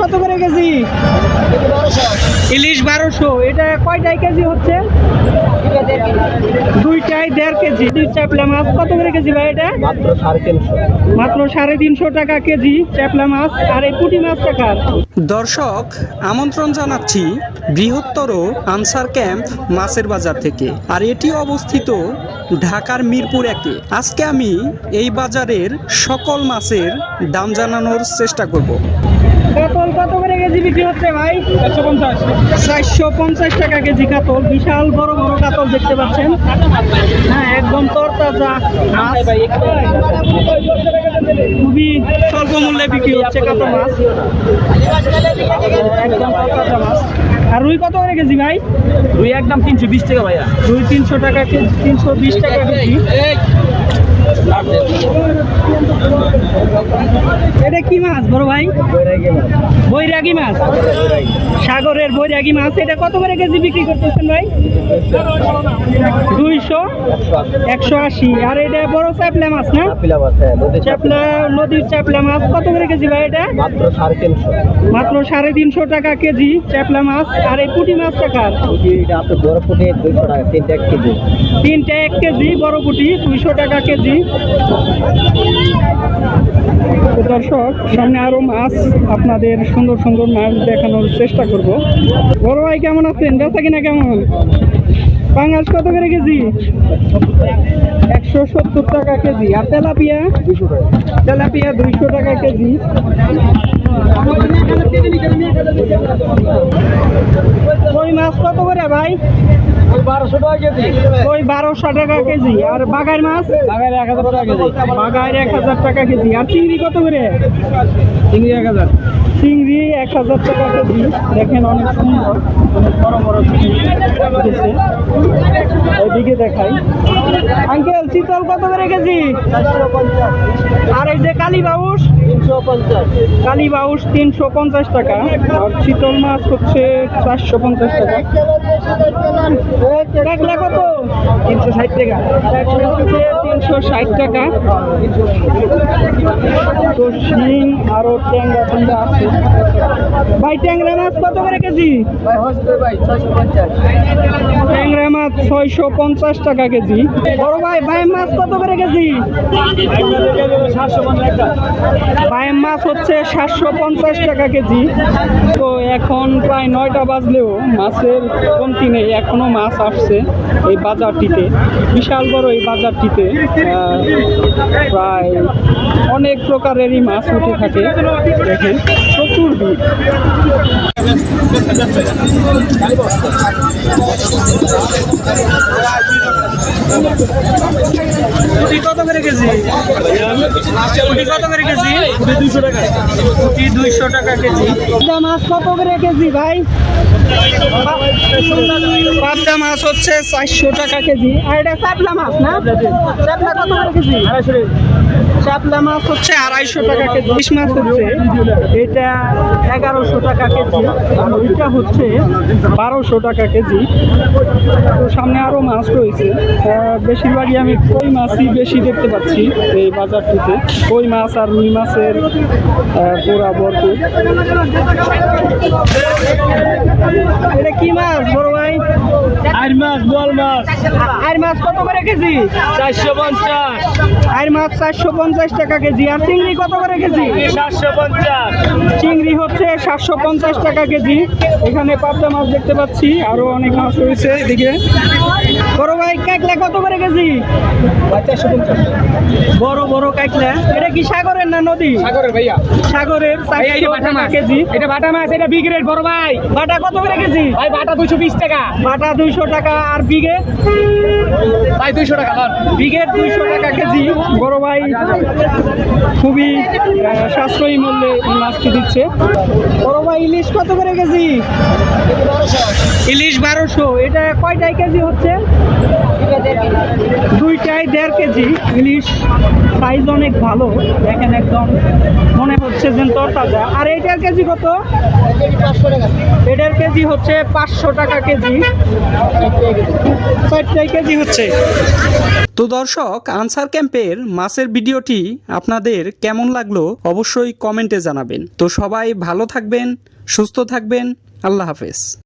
কত করে কেজি? ইলিশ বারোশো। এটা কয়টায় কেজি হচ্ছে? দুইটাই দেড় কেজি। দুই চাপলা মাছ। কত করে কেজি ভাই এটা? মাত্র সাড়ে তিনশো। টাকা কেজি চ্যাপলা মাছ। আর এই পুঁটি মাছ টাকার দর্শক আমন্ত্রণ জানাচ্ছি বৃহত্তর আনসার ক্যাম্প মাছের বাজার থেকে। আর এটি অবস্থিত ঢাকার মিরপুর একে। আজকে আমি এই বাজারের সকল মাছের দাম জানানোর চেষ্টা করব। কাতল কত করে কেজি বিক্রি হচ্ছে ভাই? চারশো পঞ্চাশ। চারশো পঞ্চাশ টাকা কেজি কাতল। বিশাল বড় বড় কাতল। দেখতে পাচ্ছেন। হ্যাঁ একদম তরতাজা মাছ। খুবই স্বল্প মূল্যে বিক্রি হচ্ছে কাঁচা মাছ। একদম তরতাজা মাছ। আর রুই কত করে কেজি ভাই? রুই একদম তিনশো বিশ টাকা ভাইয়া। রুই তিনশো টাকা তিনশো বিশ টাকা কেজি। এটা কি মাছ বড় ভাই? বৈরাগী মাছ। সাগরের বৈরাগী মাছ। এটা কত করে কেজি বিক্রি করতেছেন ভাই? দুইশো একশো আশি। আর এটা বড় চাপলা মাছ না? চাপলা নদীর চাপলা মাছ। কত করে কেজি ভাই এটা? মাত্র সাড়ে তিনশো। টাকা কেজি চাপলা মাছ। আর এই পুঁটি মাছ টাকার বড় ফুটে দুইশো টাকা তিনটা এক কেজি। তিনটে এক কেজি বড় পুঁটি দুইশো টাকা কেজি। দর্শক সামনে আরও মাছ আপনাদের সুন্দর সুন্দর মাছ দেখানোর চেষ্টা করব। বড় ভাই কেমন আছেন? বেচা কিনা কেমন? পাঙ্গাস কত করে কেজি? একশো সত্তর টাকা কেজি। আর তেলাপিয়া? তেলাপিয়া দুইশো টাকা কেজি। কই মাছ কত করে ভাই? ওই বারোশো টাকা কেজি। ওই বারোশো টাকা কেজি আর বাগার মাছ? বাগানে এক হাজার টাকা কেজি বাগার এক হাজার টাকা কেজি। আর চিংড়ি কত করে? চিংড়ি এক হাজার। চিংড়ি এক হাজার টাকা কেজি। দেখেন অনেক সুন্দর। বড় বড় উঠেছে। ওইদিকে দেখাই আঙ্কেল, শীতল কত করে কেজি আর এই যে কালী পঞ্চাশ কালী বাউস তিনশো পঞ্চাশ টাকা আর শীতল মাছ হচ্ছে চারশো পঞ্চাশ টাকা। কত? তিনশো ষাট টাকা। তিনশো ষাট টাকা। তো শিং আরও ট্যাংরা ট্যাংরা আছে। ভাই ট্যাংরা মাছ কত করে কেজি? ভাই ভাই ট্যাংরা মাছ ছয়শো পঞ্চাশ টাকা কেজি। বড় ভাই ভাই মাছ কত করে কেজি? বাইম মাছ হচ্ছে সাতশো পঞ্চাশ টাকা কেজি। তো এখন প্রায় নয়টা বাজলেও মাছের কমতি নেই, এখনও মাছ আসছে এই বাজারটিতে। বিশাল বড় এই বাজারটিতে প্রায় অনেক প্রকারেরই মাছ উঠে থাকে। দেখেন, প্রচুর ভিড়। কত করে কেজি? কুটি কত করে কেজি? দুইশো টাকা। কুটি দুইশো টাকা কেজি। মাছ কত করে কেজি ভাই? পাবদা মাছ হচ্ছে চারশো টাকা কেজি। আর এটা চাপলা মাছ না? চাপলা কত করে কেজি? চাপলা মাছ হচ্ছে আড়াইশো টাকা কেজি। ইলিশ মাছ হচ্ছে এটা এগারোশো টাকা কেজি। আর ওইটা হচ্ছে বারোশো টাকা কেজি। তো সামনে আরও মাছ রয়েছে। বেশিরভাগই আমি কই মাছই বেশি দেখতে পাচ্ছি এই বাজারটিতে। কই মাছ আর রুই মাছের পোড়া ভরপুর। এটা কি মাছ? মাছ জল মাছ। আর মাছ কত করে কেজি? চারশো পঞ্চাশ। আর মাছ চারশো পঞ্চাশ টাকা কেজি। আর চিংড়ি কত করে কেজি? সাতশো পঞ্চাশ। চিংড়ি হচ্ছে সাতশো পঞ্চাশ টাকা কেজি। এখানে পাবদা মাছ দেখতে পাচ্ছি। আরও অনেক মাছ রয়েছে এদিকে। কাঁকড়া কত করে কেজি? বড় বড় কাঁকড়া। এটা কি সাগরের না নদী? সাগরের ভাইয়া। সাগরের ভাইয়া এটা বাটা টাকা মাছ। কেজি? এটা বাটা মাছ এটা বিগ্রেড বড় ভাই। বাটা কত করে কেজি? ভাই বাটা দুশো বিশ টাকা। বাটা দুইশো টাকা আর বিঘে ভাই দুইশো টাকা বিঘের দুইশো টাকা কেজি। বড় ভাই খুবই সাশ্রয়ী মূল্যে মাছটি দিচ্ছে। বড় ভাই ইলিশ কত করে কেজি? ইলিশ বারোশো। এটা কয়টাই কেজি হচ্ছে? দুইটাই দেড় কেজি। ইলিশ সাইজ অনেক ভালো। দেখেন একদম মনে হচ্ছে যে তরতাজা। আর এটার কেজি কত? এটার কেজি হচ্ছে পাঁচশো টাকা কেজি। চারটাই কেজি হচ্ছে। তো দর্শক, আনসার ক্যাম্পের মাছের ভিডিওটি আপনাদের কেমন লাগল অবশ্যই কমেন্টে জানাবেন। তো সবাই ভালো থাকবেন, সুস্থ থাকবেন। আল্লাহ হাফেজ।